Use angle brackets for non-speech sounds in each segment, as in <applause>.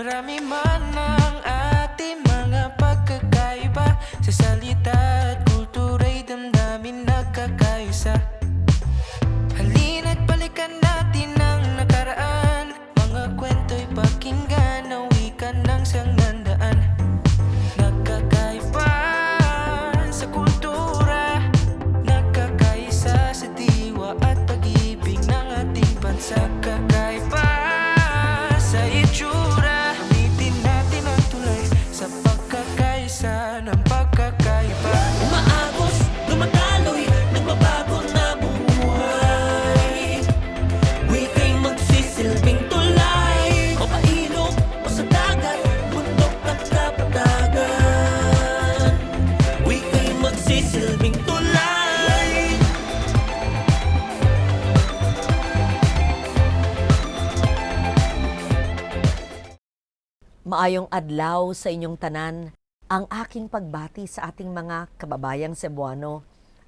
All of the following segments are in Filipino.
Marami man ang ating mga pagkakaiba Sa pagkakaisa ng pagkakaiba Maayong adlaw sa inyong tanan. Ang aking pagbati sa ating mga kababayang Cebuano.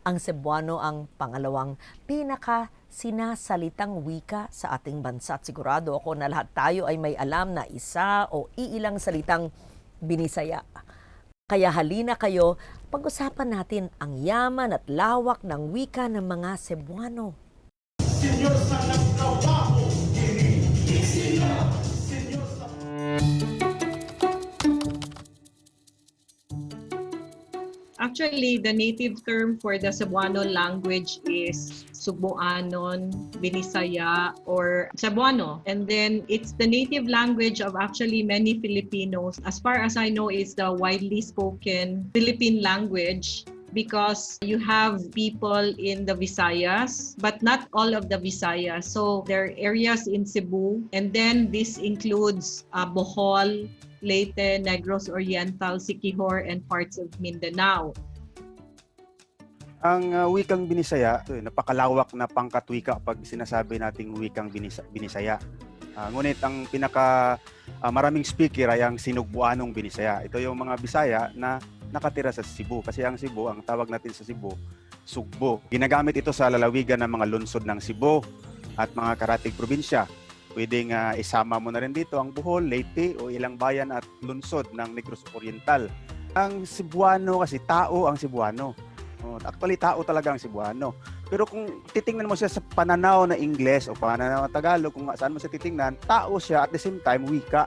Ang Cebuano ang pangalawang pinaka sinasalitang wika sa ating bansa. At sigurado ako na lahat tayo ay may alam na isa o iilang salitang binisaya. Kaya halina kayo, pag-usapan natin ang yaman at lawak ng wika ng mga Cebuano. Actually, the native term for the Cebuano language is Subuanon, Binisaya, or Cebuano. And then it's the native language of actually many Filipinos. As far as I know, it's the widely spoken Philippine language because you have people in the Visayas, but not all of the Visayas. So there are areas in Cebu, and then this includes uh, Bohol, Leyte, Negros Oriental, Siquijor, and parts of Mindanao. Ang uh, wikang Binisaya, ito, napakalawak na pangkatwika pag sinasabi nating wikang Binisa- Binisaya. Ah, ngunit ang pinaka ah, maraming speaker ay ang Sinugbuanong Binisaya. Ito yung mga Bisaya na nakatira sa Cebu kasi ang Cebu, ang tawag natin sa Cebu, Sugbo. Ginagamit ito sa lalawigan ng mga lungsod ng Cebu at mga karatig probinsya. Pwedeng ah, isama mo na rin dito ang Bohol, Leyte o ilang bayan at lungsod ng Negros Oriental. Ang Cebuano kasi tao ang Cebuano. Oh, actually tao talaga ang Cebuano. Pero kung titingnan mo siya sa pananaw na Ingles o pananaw na Tagalog, kung saan mo siya titingnan, tao siya at the same time wika.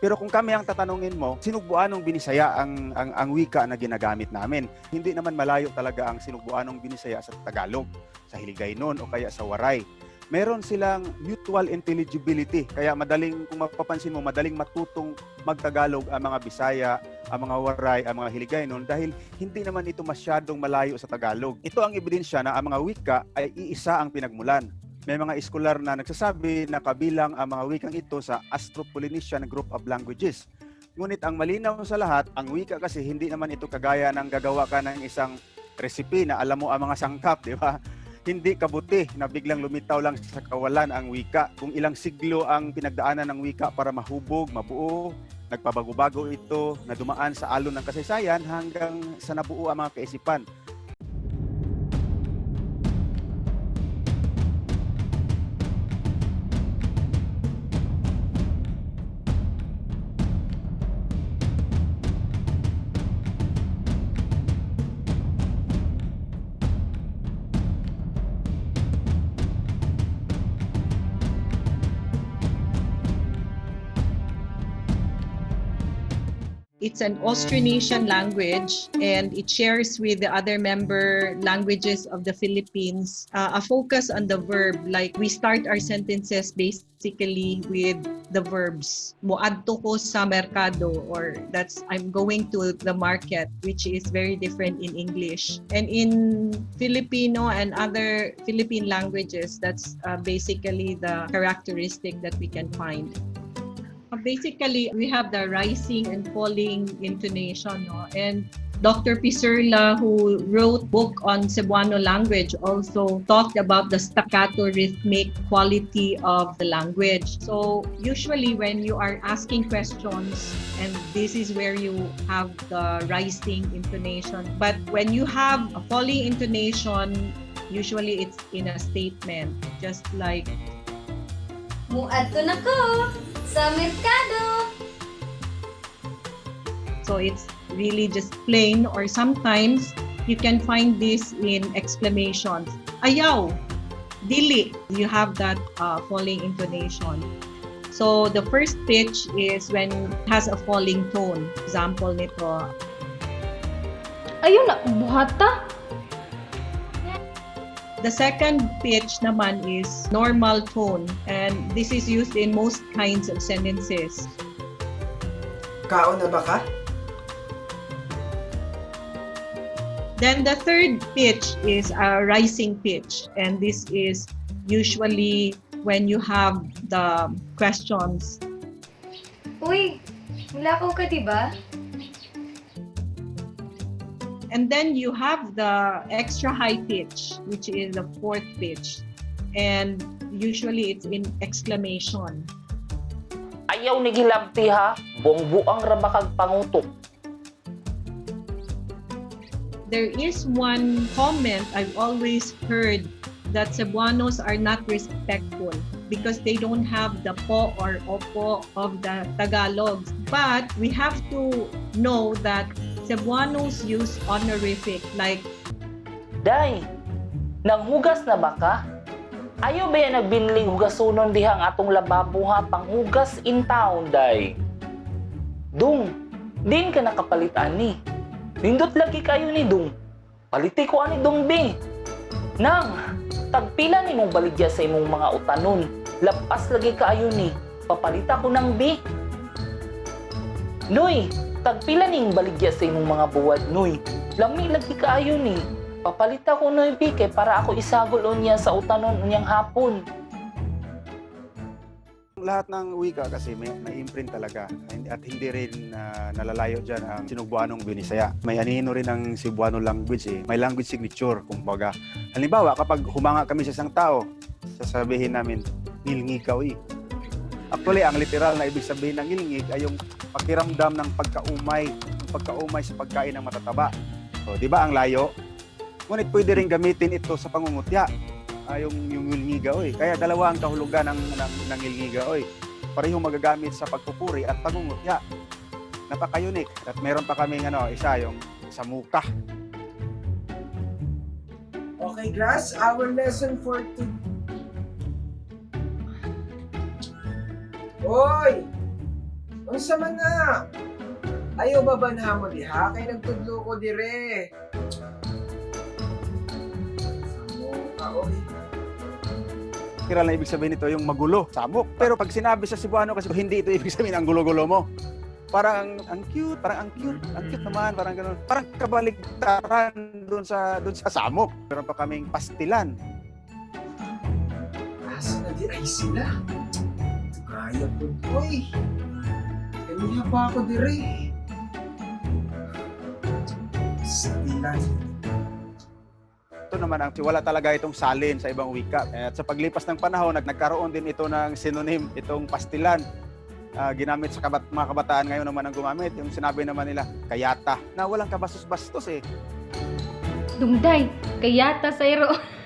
Pero kung kami ang tatanungin mo, sinugbuanong binisaya ang, ang, ang wika na ginagamit namin. Hindi naman malayo talaga ang sinugbuanong binisaya sa Tagalog, sa Hiligaynon o kaya sa Waray. Meron silang mutual intelligibility. Kaya madaling, kung mapapansin mo, madaling matutong magtagalog ang mga Bisaya, ang mga Waray, ang mga Hiligaynon dahil hindi naman ito masyadong malayo sa Tagalog. Ito ang ebidensya na ang mga wika ay iisa ang pinagmulan. May mga eskolar na nagsasabi na kabilang ang mga wikang ito sa Austro-Polynesian Group of Languages. Ngunit ang malinaw sa lahat, ang wika kasi hindi naman ito kagaya ng gagawa ka ng isang recipe na alam mo ang mga sangkap, di ba? Hindi kabuti na biglang lumitaw lang sa kawalan ang wika. Kung ilang siglo ang pinagdaanan ng wika para mahubog, mabuo, nagpabago-bago ito na dumaan sa alon ng kasaysayan hanggang sa nabuo ang mga kaisipan. It's an Austronesian language and it shares with the other member languages of the Philippines uh, a focus on the verb. Like we start our sentences basically with the verbs. Moadto ko sa merkado or that's I'm going to the market which is very different in English. And in Filipino and other Philippine languages that's uh, basically the characteristic that we can find. Uh, Basically, we have the rising and falling intonation, no? And Dr. Piserla, who wrote book on Cebuano language, also talked about the staccato rhythmic quality of the language. So usually when you are asking questions, and this is where you have the rising intonation. But when you have a falling intonation, usually it's in a statement, just like Muadto na ko sa merkado. So it's really just plain or sometimes you can find this in exclamations. Ayaw, dili. You have that uh, falling intonation. So the first pitch is when it has a falling tone. Example nito, Ayun na, buhata. The second pitch naman is normal tone and this is used in most kinds of sentences. Kaon na ba ka? Then the third pitch is a rising pitch and this is usually when you have the questions. Uy, mulakaw ka, di ba? And then you have the extra high pitch which is the fourth pitch and usually it's in exclamation. Ayaw ni Gilabti ha, buang-buang ra ba kag pangutok. There is one comment I've always heard that Cebuanos are not respectful because they don't have the po or opo of the Tagalogs. But we have to know that Cebuanos use honorific like Day, nanghugas na ba ka? Ayaw ba yan nagbinling hugasunon dihang atong lababo ha, panghugas in town, day. Dung, din ka nakapalit ani. Nindot lagi kayo ni Dung. Paliti ko ani Dung B. Nang, tagpila ni mong baligya sa imong mga utanon. Lapas lagi kaayo ni. Papalita ko ng B. Noy, tagpila ning baligya sa imong mga buwad, Noy. Lami lagi kaayo ni. Papalita ko Noy B kay para ako isagol unya sa utanon unyang hapon. Lahat ng wika kasi may, may imprint talaga at hindi rin ah, nalalayo dyan ang Sinugbuanong Binisaya. May anino rin ang Cebuano language eh. May language signature, kumbaga. Halimbawa, kapag humanga kami sa isang tao, sasabihin namin, ngilngikaw eh. Actually, ang literal na ibig sabihin ng ngilngig ay yung pakiramdam ng pagkaumay, pagkaumay sa pagkain ng matataba. So, di ba ang layo? Ngunit pwede rin gamitin ito sa pangungutya. Ah, yung, yung ngilngiga, oy. Kaya dalawa ang kahulugan ng, ng, ng ngilngiga, oy. Parehong magagamit sa pagpupuri at pangungutya. Napaka-unique. At meron pa kaming ano, isa, yung sa muka. Okay, Grass, our lesson for to... Hoy! Ang sama na! Ayaw ba banha mo diha? Kay nagtudlo ko dire. Samo ka, oy. Literal na ibig sabihin nito yung magulo, samok. Pero pag sinabi sa Cebuano kasi hindi ito ibig sabihin ang gulo-gulo mo. Parang ang, cute, parang ang cute, ang cute naman, parang gano'n. Parang kabaligtaran doon sa doon sa samok. Meron pa kaming pastilan. Asa na di ay sila? Kaya po, oy. Kaniya pa ako dire. Sa ilan. Ito naman ang wala talaga itong salin sa ibang wika. At sa paglipas ng panahon, nag nagkaroon din ito ng synonym, itong pastilan. Ah, ginamit sa kabat, mga kabataan ngayon naman ang gumamit. Yung sinabi naman nila, kayata, na walang kabastos-bastos eh. Dungday, kayata sayro. Iba <laughs>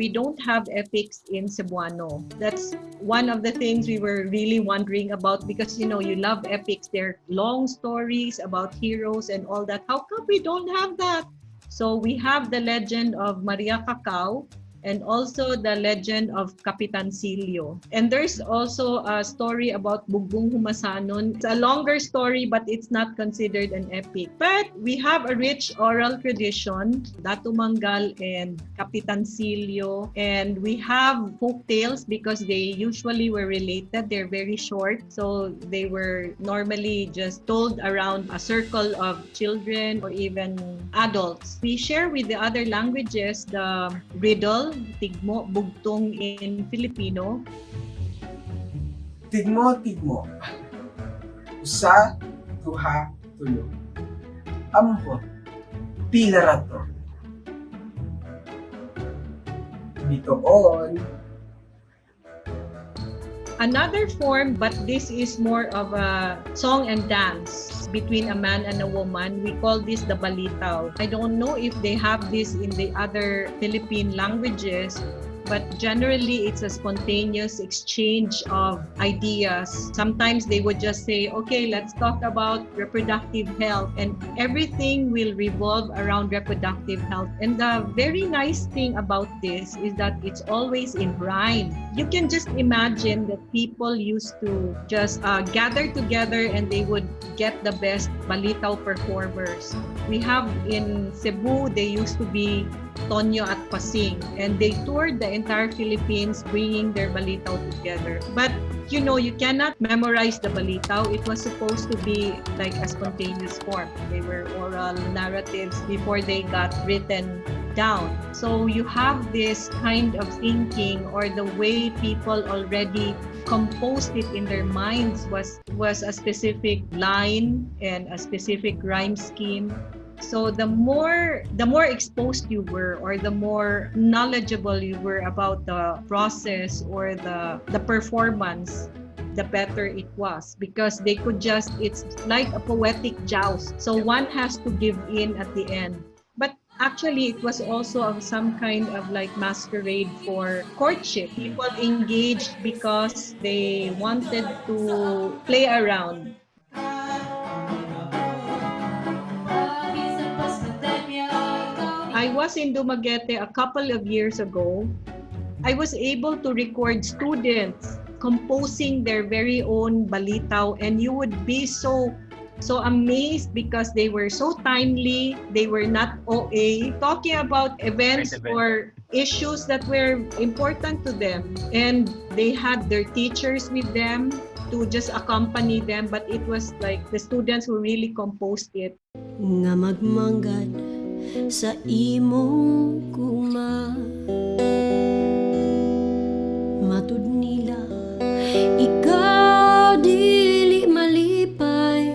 we don't have epics in Cebuano. That's one of the things we were really wondering about because you know you love epics. They're long stories about heroes and all that. How come we don't have that? So we have the legend of Maria Cacao, and also the legend of Capitan Silio. And there's also a story about Bugbong Humasanon. It's a longer story, but it's not considered an epic. But we have a rich oral tradition, Datu Mangal and Capitan Silio. And we have folk tales because they usually were related. They're very short. So they were normally just told around a circle of children or even adults. We share with the other languages the riddle, tigmo, bugtong in Filipino, Tigmo, tigmo. Usa, duha, tulo. Ambot, pila rato. Bitoon, Another form, but this is more of a song and dance between a man and a woman. We call this the balitaw. I don't know if they have this in the other Philippine languages, but generally it's a spontaneous exchange of ideas. Sometimes they would just say, okay, let's talk about reproductive health, and everything will revolve around reproductive health. And the very nice thing about this is that it's always in rhyme. You can just imagine that people used to just uh, gather together and they would get the best balitaw performers. We have in Cebu, they used to be Tonyo at Pasing, and they toured the entire Philippines bringing their balitaw together. But you know, you cannot memorize the balitaw. It was supposed to be like a spontaneous form. They were oral narratives before they got written down. So you have this kind of thinking or the way people already composed it in their minds was was a specific line and a specific rhyme scheme so the more the more exposed you were or the more knowledgeable you were about the process or the the performance the better it was. Because they could just it's like a poetic joust. So one has to give in at the end. But actually it was also of some kind of like masquerade for courtship. People engaged because they wanted to play around I was in Dumaguete a couple of years ago. I was able to record students composing their very own balitaw and you would be so so amazed because they were so timely, they were not OA, talking about events or issues that were important to them. And they had their teachers with them to just accompany them, but it was like the students who really composed it. nga magmanggad sa imong kuma matud nila ikaw dili malipay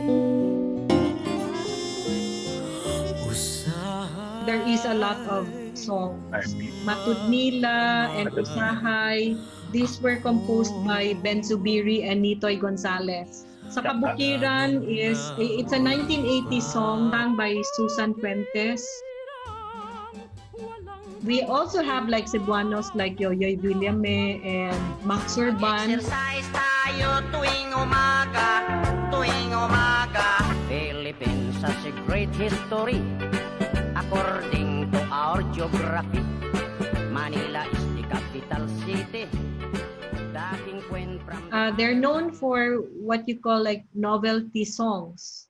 there is a lot of songs. Matud Nila and Usahay. These were composed by Ben Zubiri and Nitoy Gonzalez. Sa Kabukiran is, it's a 1980 song sung by Susan Fuentes. We also have like Cebuanos like Yoyoy Villame and Max Urban. Exercise tayo tuwing umaga, tuwing umaga. Philippines has a great history. According to our geography, Manila is the capital city. Uh, they're known for what you call like novelty songs.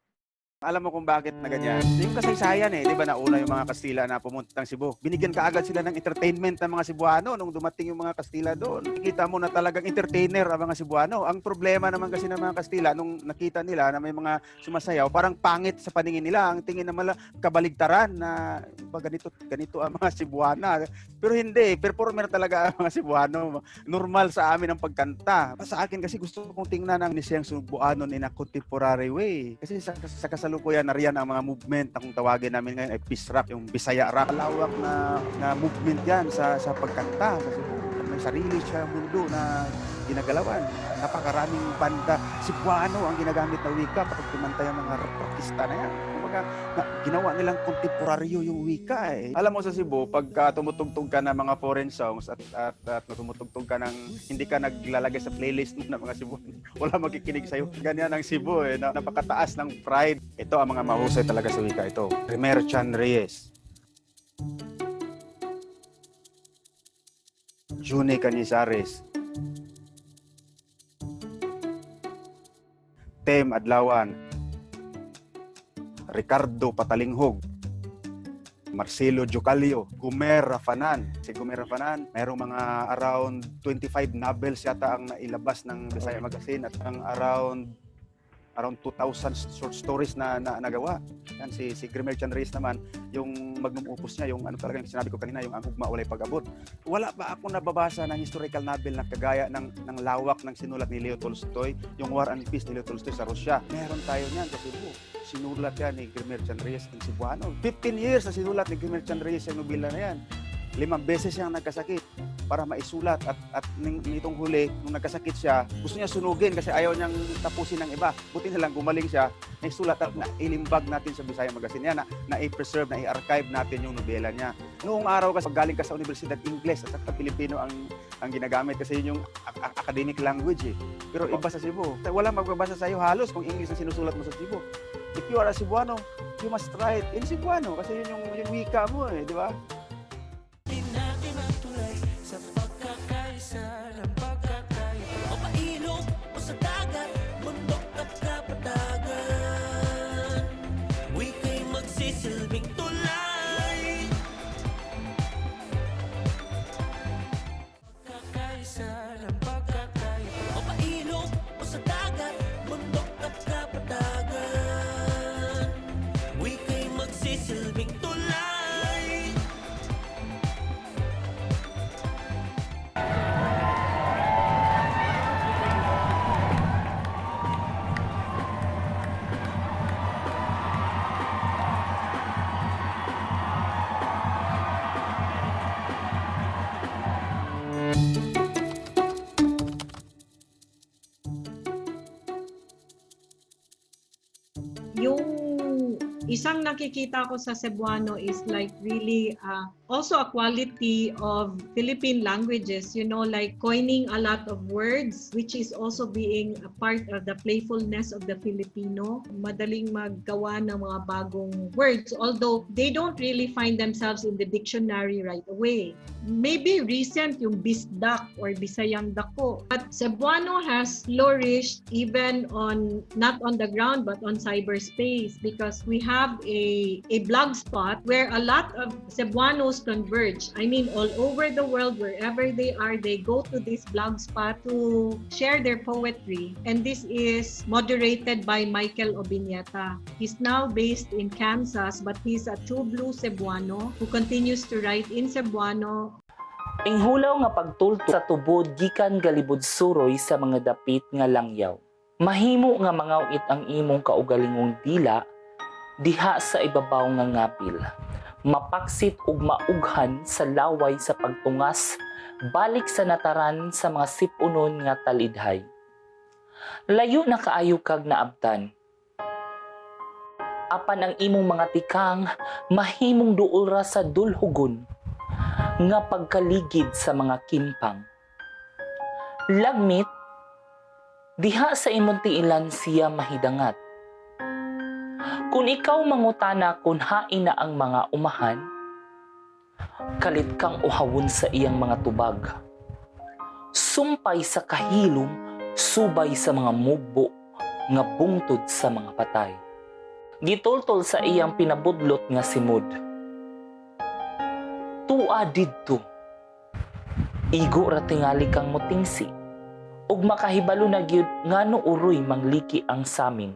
Alam mo kung bakit na ganyan? Yung kasaysayan eh, di ba nauna yung mga Kastila na pumunta ng Cebu. Binigyan ka agad sila ng entertainment ng mga Cebuano nung dumating yung mga Kastila doon. Nakita mo na talagang entertainer ang mga Cebuano. Ang problema naman kasi ng mga Kastila nung nakita nila na may mga sumasayaw, parang pangit sa paningin nila. Ang tingin naman lang kabaligtaran na ba ganito ganito ang mga Cebuana. Pero hindi, performer talaga ang mga Cebuano. Normal sa amin ang pagkanta. Sa akin kasi gusto kong tingnan ang nisiyang Cebuano in a contemporary way. Kasi sa, sa kasalukuyan nariyan ang mga movement na kung tawagin namin ngayon ay peace rock, yung Bisaya rock. Lawak na, na movement yan sa, sa pagkanta. Sa Cebu. May sarili siya mundo na ginagalawan. Napakaraming banda. Cebuano ang ginagamit na wika pag kumanta yung mga artista na yan. Kumbaga, na, ginawa nilang kontemporaryo yung wika eh. Alam mo sa Cebu, pagka tumutugtog ka ng mga foreign songs at, at, at tumutugtog ka ng hindi ka naglalagay sa playlist mo ng mga Cebu, <laughs> wala makikinig sa'yo. Ganyan ang Cebu eh, na, napakataas ng pride. Ito ang mga mahusay talaga sa wika ito. Remer Chan Reyes. June Canizares, Tem Adlawan, Ricardo Patalinghog, Marcelo Jocalio, Gumer Rafanan. Si Gumer Rafanan, mayroong mga around 25 novels yata ang nailabas ng Bisaya Magazine at ang around around 2,000 short stories na, na nagawa. Yan, si, si Grimer Chan Reyes naman, yung magnum niya, yung ano talaga yung sinabi ko kanina, yung ang ugma walay pag-abot. Wala ba ako nababasa ng historical novel na kagaya ng, ng lawak ng sinulat ni Leo Tolstoy, yung War and Peace ni Leo Tolstoy sa Russia. Meron tayo niyan sa Cebu. Sinulat yan ni Grimer Chan Reyes ng Cebuano. 15 years na sinulat ni Grimer Chan Reyes yung nobela na yan. Limang beses siyang nagkasakit para maisulat at at nitong huli nung nagkasakit siya gusto niya sunugin kasi ayaw niyang tapusin ng iba. Buti na lang gumaling siya naisulat at nailimbag natin sa Bisaya Magazine. Yan na, na i-preserve na i-archive natin yung nobela niya. Noong araw kasi pag galing ka sa Universidad Ingles at saka Pilipino ang ang ginagamit kasi yun yung academic language eh. Pero iba sa Cebu. Wala magbabasa sa iyo halos kung English ang sinusulat mo sa Cebu. If you are a Cebuano you must try it in Cebuano kasi yun yung, yung wika mo eh di ba isang nakikita ko sa Cebuano is like really uh, also a quality of Philippine languages, you know, like coining a lot of words, which is also being a part of the playfulness of the Filipino. Madaling maggawa ng mga bagong words, although they don't really find themselves in the dictionary right away. Maybe recent yung bisdak or bisayang dako. But Cebuano has flourished even on, not on the ground, but on cyberspace because we have a, a blog spot where a lot of Cebuanos converge. I mean, all over the world, wherever they are, they go to this blog spot to share their poetry. And this is moderated by Michael Obiñeta. He's now based in Kansas, but he's a true blue Cebuano who continues to write in Cebuano Ing hulaw nga pagtulto sa tubod gikan galibod suroy sa mga dapit nga langyaw. Mahimo nga mangawit ang imong kaugalingong dila diha sa ibabaw nga ngapil. Mapaksit ug maughan sa laway sa pagtungas balik sa nataran sa mga sipunon nga talidhay. Layo na kaayo kag naabtan. Apan ang imong mga tikang mahimong duol ra sa dulhugon nga pagkaligid sa mga kimpang. Lagmit, diha sa imong tiilan siya mahidangat. Kung ikaw mangutana kung hain na ang mga umahan, kalit kang uhawon sa iyang mga tubag. Sumpay sa kahilom, subay sa mga mugbo, nga bungtod sa mga patay. Gitultol sa iyang pinabudlot nga simod tua didto. Igo ra tingali kang motingsi. Ug makahibalo na gyud ngano uroy mangliki ang samin.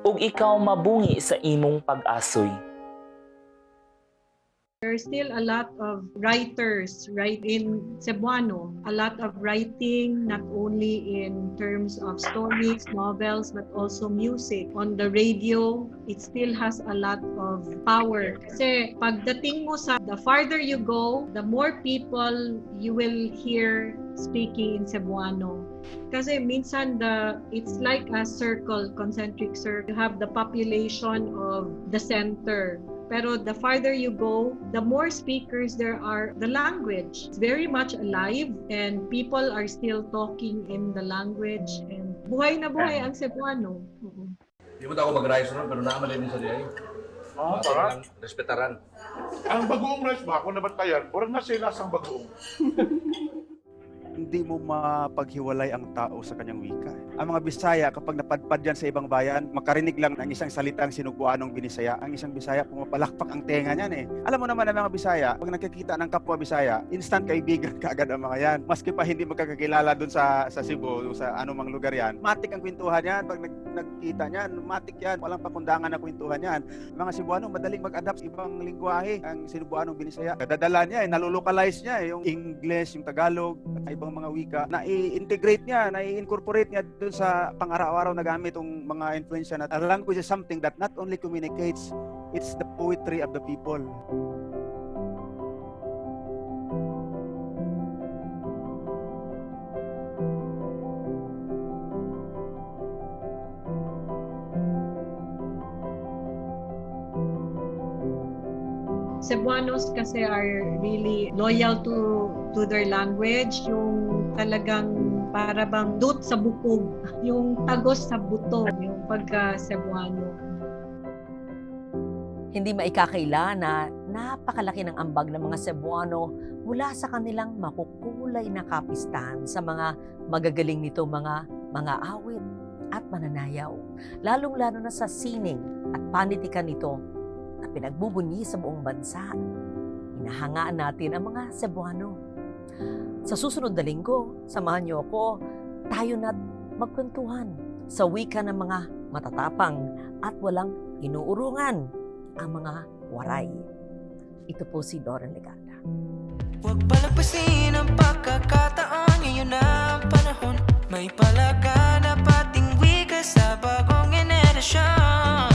Ug ikaw mabungi sa imong pag-asoy. There are still a lot of writers right in Cebuano, a lot of writing not only in terms of stories, novels, but also music. On the radio, it still has a lot of power. Kasi pagdating mo sa the farther you go, the more people you will hear speaking in Cebuano. Kasi minsan the it's like a circle, concentric circle. You have the population of the center. Pero the farther you go, the more speakers there are. The language is very much alive and people are still talking in the language and buhay na buhay ang Cebuano. Oo. Di mo ako mag-rise ron, pero naman din sa diay. Oo, para. Respetaran. Ang bagoong rice ba, kung nabantayan, parang nasa lasang bagoong. <laughs> Hindi mo mapaghiwalay ang tao sa kanyang wika. Ang mga Bisaya, kapag napadpad yan sa ibang bayan, makarinig lang ng isang salitang sinubuanong Binisaya, ang isang Bisaya, pumapalakpak ang tenga niyan eh. Alam mo naman ang mga Bisaya, pag nakikita ng kapwa Bisaya, instant kaibigan kaagad ang mga yan. Maski pa hindi magkakakilala dun sa, sa Cebu, o sa anumang lugar yan, matik ang kwentuhan yan. Pag nag, nagkita niyan, matik yan. Walang pakundangan na kwentuhan yan. Mga Cebuano, madaling mag-adapt ibang lingwahe. Ang sinubuanong Binisaya, nadadala niya eh, nalulocalize niya eh, yung English, yung Tagalog, at ibang mga wika, na i-integrate niya, na i-incorporate niya dun sa pang-araw-araw na gamit ng mga influensya na a language is something that not only communicates, it's the poetry of the people. Cebuanos kasi are really loyal to to their language, yung talagang para bang dut sa bukog, <laughs> yung tagos sa buto, yung pagka Cebuano. Hindi maikakaila na napakalaki ng ambag ng mga Cebuano mula sa kanilang makukulay na kapistahan sa mga magagaling nito mga mga awit at mananayaw. Lalong-lalo na sa sining at panitikan nito na pinagbubunyi sa buong bansa. Hinahangaan natin ang mga Cebuano. Sa susunod na linggo, samahan niyo ako, tayo na magkwentuhan sa wika ng mga matatapang at walang inuurungan ang mga waray. Ito po si Doran Leganda. Huwag palagpasin ang pagkakataon Ngayon na ang panahon May palaganap ating wika sa bagong generasyon